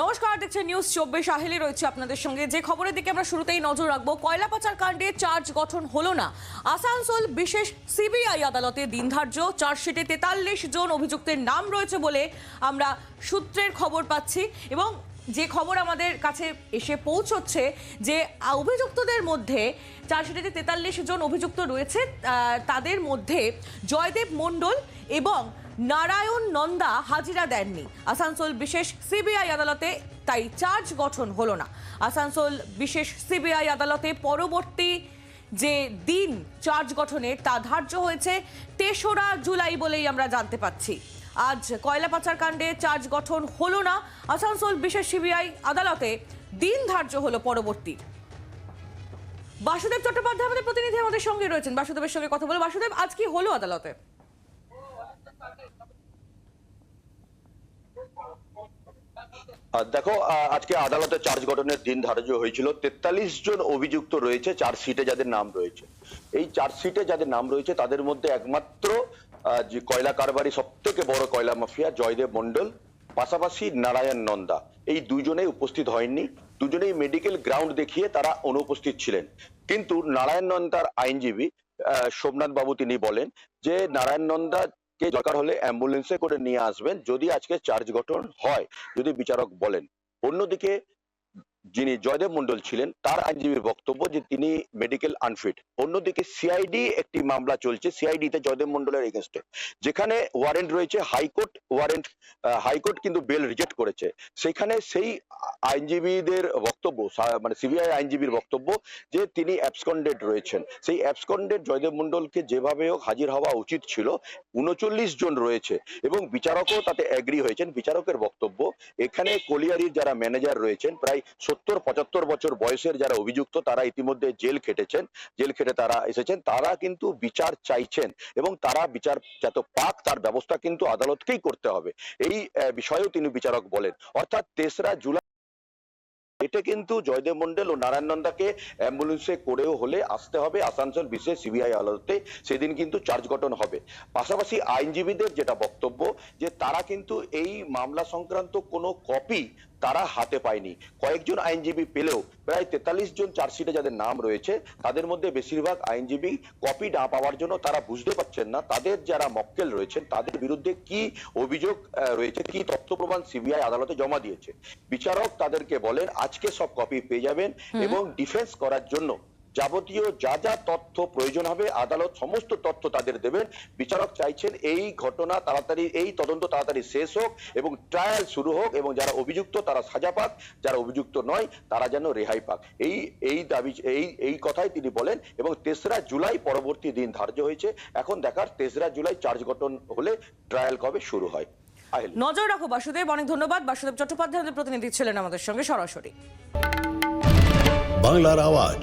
নমস্কার, দেখছেন নিউজ চব্বিশ। আহিলি রয়েছে আপনাদের সঙ্গে। যে খবরের দিকে আমরা শুরুতেই নজর রাখব, কয়লা পাচার কাণ্ডে চার্জ গঠন হলো না। আসানসোল বিশেষ সিবিআই আদালতে দিন ধার্য, চার্জশিটে তেতাল্লিশ জন অভিযুক্তের নাম রয়েছে বলে আমরা সূত্রের খবর পাচ্ছি এবং যে খবর আমাদের কাছে এসে পৌঁছচ্ছে যে অভিযুক্তদের মধ্যে চার্জশিটে তেতাল্লিশ জন অভিযুক্ত রয়েছে তাদের মধ্যে জয়দেব মণ্ডল এবং নারায়ণ নন্দা হাজিরা দেননি। আসানসোল বিশেষ সিবিআই আদালতে তাই চার্জ গঠন হলো না। আসানসোল বিশেষ সিবিআই আদালতে পরবর্তী যে দিন চার্জ গঠনে তা ধার্য হয়েছে, তেসরা জুলাই বলেই আমরা জানতে পাচ্ছি। আজ কয়লা পাচার কাণ্ডে চার্জ গঠন হলো না। আসানসোল বিশেষ সিবিআই আদালতে দিন ধার্য হলো পরবর্তী। বাসুদেব চট্টোপাধ্যায় আমাদের প্রতিনিধি আমাদের সঙ্গে রয়েছেন। বাসুদেবের সঙ্গে কথা বলে বাসুদেব, আজ কি হলো আদালতে? দেখো আজকে আদালতে চার্জ গঠনের দিন ধার্য হয়েছিল। তেতাল্লিশ জন অভিযুক্ত রয়েছে চার্জশিটে যাদের নাম রয়েছে। এই চার্জশিটে যাদের নাম রয়েছে, তাদের মধ্যে একমাত্র যে কয়লা কারবারি সব থেকে বড় কয়লা মাফিয়া জয়দেব মন্ডল পাশাপাশি নারায়ণ নন্দা। এই দুজনেই উপস্থিত হয়নি। দুজনেই মেডিকেল গ্রাউন্ড দেখিয়ে তারা অনুপস্থিত ছিলেন। কিন্তু নারায়ণ নন্দার আইনজীবী সোমনাথ বাবু তিনি বলেন যে, নারায়ণ নন্দা কে দরকার হলে অ্যাম্বুলেন্সে করে নিয়ে আসবেন, যদি আজকে চার্জ গঠন হয়, যদি বিচারক বলেন। অন্যদিকে যিনি জয়দেব মন্ডল ছিলেন, তার আইনজীবীর বক্তব্য যে তিনি মেডিকেল আনফিট অন্যদিকে সিআইডি একটি মামলা চলছে সিআইডি তে জয়দেব মন্ডলের এগেনস্টে যেখানে ওয়ারেন্ট রয়েছে high court warrant high court কিন্তু বেল রিজেক্ট করেছে। সেখানে সেই আইনজীবীদের বক্তব্য মানে সিবিআই আইনজীবীর বক্তব্য যে তিনি অ্যাবসকন্ডেড রয়েছেন। সেই অ্যাবসকন্ডেড জয়দেব মন্ডলকে যেভাবে হোক হাজির হওয়া উচিত ছিল, উনচল্লিশ জন রয়েছে এবং বিচারকও তাতে এগ্রি হয়েছেন। বিচারকের বক্তব্য, এখানে কলিয়ারির যারা ম্যানেজার রয়েছেন, প্রায় সত্তর, পঁচাত্তর বছর বয়সের যারা অভিযুক্ত, তারা ইতিমধ্যে জেল খেটেছেন। জেল খেটে তারা এসেছেন। তারা কিন্তু বিচার চাইছেন এবং তারা বিচার, যত পাক তার ব্যবস্থা কিন্তু আদালতকেই করতে হবে। এই আহ, বিষয়েও তিনি বিচারক বলেন। অর্থাৎ তেসরা জুলাই এটা কিন্তু জয়দেব মন্ডল ও নারায়ণ নন্দাকে অ্যাম্বুলেন্সে করেও হলে আসতে হবে। আসানসোল বিশেষ সিবিআই আদালতে সেদিন কিন্তু চার্জ গঠন হবে। পাশাপাশি আইনজীবীদের যেটা বক্তব্য যে তারা কিন্তু এই মামলা সংক্রান্ত কোনো কপি তারা হাতে পায়নি। কয়েকজন আইনজীবী পেলেও প্রায় তেতাল্লিশ জন চার্জশিটে যাদের নাম রয়েছে তাদের মধ্যে বেশিরভাগ আইনজীবী কপি না পাওয়ার জন্য তারা বুঝতে পারছেন না তাদের যারা মক্কেল রয়েছেন তাদের বিরুদ্ধে কি অভিযোগ রয়েছে কি তথ্য প্রমাণ সিবিআই আদালতে জমা দিয়েছে। বিচারক তাদেরকে বলেন আজকে সব কপি পেয়ে যাবেন এবং ডিফেন্স করার জন্য যাবতীয় যা যা তথ্য প্রয়োজন হবে আদালত সমস্ত তথ্য তাদের দেবেন। বিচারক চাইছেন এই ঘটনা তাড়াতাড়ি এই তদন্ত তাড়াতাড়ি শেষ হোক এবং ট্রায়াল শুরু হোক এবং যারা অভিযুক্ত তারা সাজা পাক যারা অভিযুক্ত নয় তারা যেন রেহাই পাক। এই এই দাবি এই এই কথাই তিনি বলেন এবং তেসরা জুলাই পরবর্তী দিন ধার্য হয়েছে। এখন দেখার তেসরা জুলাই চার্জ গঠন হলে ট্রায়াল কবে শুরু হয়। নজর রাখো বাসুদেব অনেক ধন্যবাদ। বাসুদেব চট্টোপাধ্যায় প্রতিনিধি ছিলেন আমাদের সঙ্গে সরাসরি। বাংলার আওয়াজ